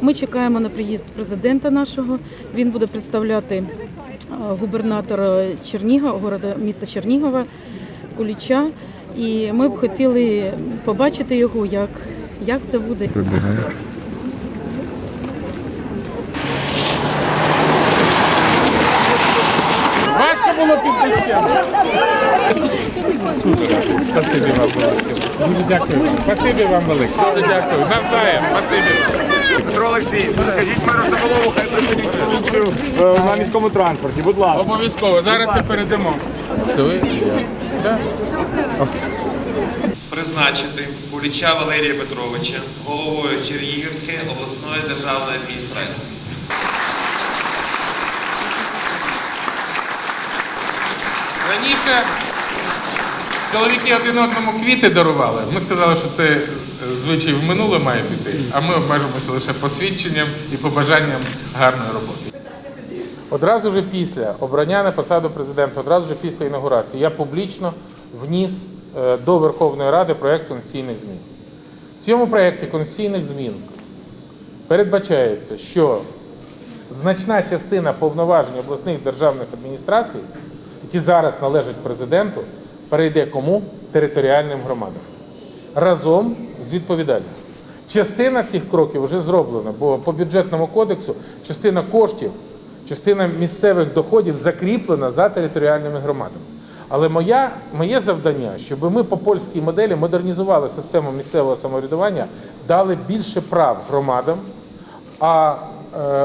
Ми чекаємо на приїзд президента нашого. Він буде представляти е, губернатора Чернігова, города міста Чернігова, Куліча. І ми б хотіли побачити його, як, як це буде. Важко було. Спасибі вам велике. Дуже дякую. Спасибі вам велике. Дуже дякую. Навзаєм. Спасибі. Олексій, скажіть меру Соколову, хай поліцію е, на міському транспорті. Будь ласка. Обов'язково. Зараз і передамо. Це ви? Так. Призначити Куліча Валерія Петровича головою Чернігівської обласної державної адміністрації. Раніше чоловіки один одному квіти дарували. Ми сказали, що це е, звичай в минуле має піти, а ми обмежимося лише посвідченням і побажанням гарної роботи. Одразу ж після обрання на посаду президента, одразу ж після інаугурації, я публічно вніс е, до Верховної Ради проєкт конституційних змін. В цьому проєкті конституційних змін передбачається, що значна частина повноважень обласних державних адміністрацій, які зараз належать президенту, перейде кому? Територіальним громадам. Разом з відповідальністю. Частина цих кроків вже зроблена, бо по бюджетному кодексу частина коштів, частина місцевих доходів закріплена за територіальними громадами. Але моя, моє завдання, щоб ми по польській моделі модернізували систему місцевого самоврядування, дали більше прав громадам, а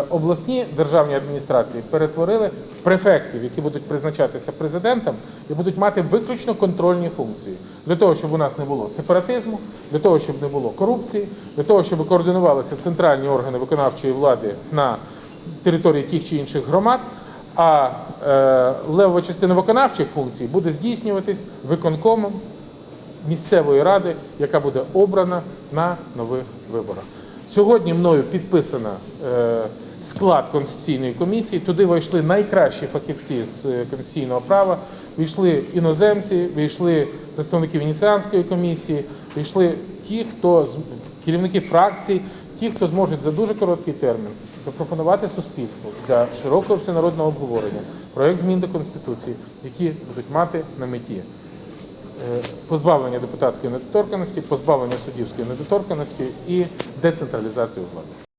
обласні державні адміністрації перетворили в префектів, які будуть призначатися президентом і будуть мати виключно контрольні функції для того, щоб у нас не було сепаратизму, для того, щоб не було корупції, для того, щоб координувалися центральні органи виконавчої влади на території тих чи інших громад. А е, левова частина виконавчих функцій буде здійснюватись виконкомом місцевої ради, яка буде обрана на нових виборах. Сьогодні мною підписано е, склад конституційної комісії. Туди вийшли найкращі фахівці з е, конституційного права. Війшли іноземці, війшли представники Венеціанської комісії, війшли ті, хто керівники фракцій, ті, хто зможуть за дуже короткий термін запропонувати суспільству для широкого всенародного обговорення проект змін до конституції, які будуть мати на меті позбавлення депутатської недоторканості, позбавлення суддівської недоторканості і децентралізацію влади.